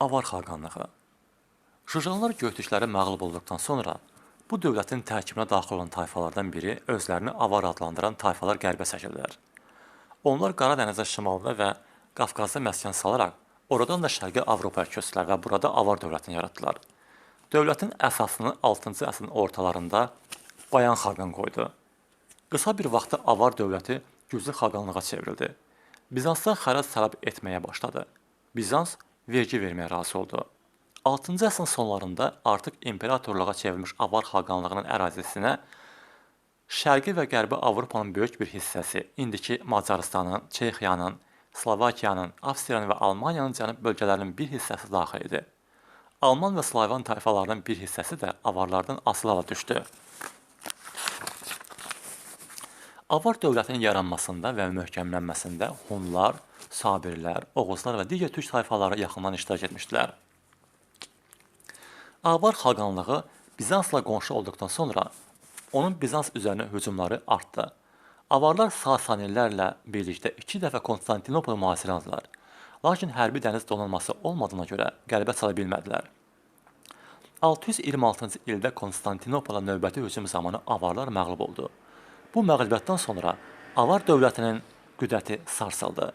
Avar xaqanlığı. Jurjanlar Göytüşləri məğlub olduqdan sonra bu dövlətin tərkibinə daxil olan tayfalardan biri özlərini avar adlandıran tayfalar qərbə çəkildilər. Onlar Qara dənizə şimalda və Qafqazda məskən salaraq oradan da Şərqi Avropaya köçdülər və burada avar dövlətini yaratdılar. Dövlətin əsasını 6-cı əsrin ortalarında Bayan xaqan qoydu. Qısa bir vaxtda avar dövləti güclü xaqanlığa çevrildi. Bizansdan xərac tələb etməyə başladı. Bizans vergi verməyə razı oldu. 6-cı əsrin sonlarında artıq imperatorluğa çevrilmiş avar xaqanlığının ərazisinə Şərqi və Qərbi Avropanın böyük bir hissəsi, indiki Macarıstanın, Çexiyanın, Slovakiyanın, Avstriyanın və Almaniyanın cənub bölgələrinin bir hissəsi daxil idi. Alman və Slavan tayfalarının bir hissəsi də avarlardan asılı hala düşdü. Avar dövlətinin yaranmasında və möhkəmlənməsində Hunlar, Sabirlər, Oğuzlar və digər türk tayfaları yaxından iştirak etmişdilər. Avar xaqanlığı Bizansla qonşu olduqdan sonra onun Bizans üzərinə hücumları artdı. Avarlar Sasanilərlə birlikdə 2 dəfə Konstantinopol mühasirə aldılar. Lakin hərbi dəniz donanması olmadığına görə qələbə çala bilmədilər. 626-cı ildə Konstantinopola növbəti hücum zamanı avarlar məğlub oldu. Bu məğlubiyyətdən sonra Avar dövlətinin qüdrəti sarsıldı.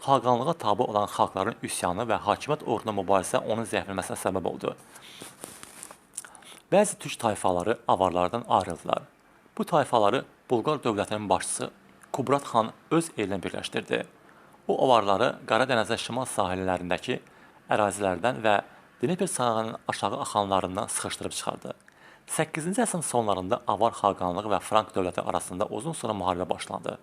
Xaqanlığa tabe olan xalqların üsyanı və hakimiyyət uğruna mübarizə onun zəifləməsinə səbəb oldu. Bəzi türk tayfaları avarlardan ayrıldılar. Bu tayfaları Bulqar dövlətinin başçısı Kubrat xan öz elinə birləşdirdi. O avarları Qara dənizə şimal sahillərindəki ərazilərdən və Dnepr çayının aşağı axanlarından sıxışdırıb çıxardı. 8-ci əsrin sonlarında Avar xaqanlığı və Frank dövləti arasında uzun sonra müharibə başlandı.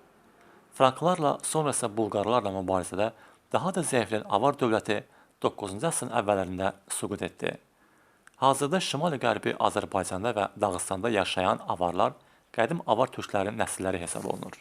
Franklarla sonra isə Bulqarlarla mübarizədə daha da zəifləyən Avar dövləti 9-cu əsrin əvvəllərində süqut etdi. Hazırda şimal-qərbi Azərbaycanda və Dağıstanda yaşayan avarlar qədim avar türklərinin nəsilləri hesab olunur.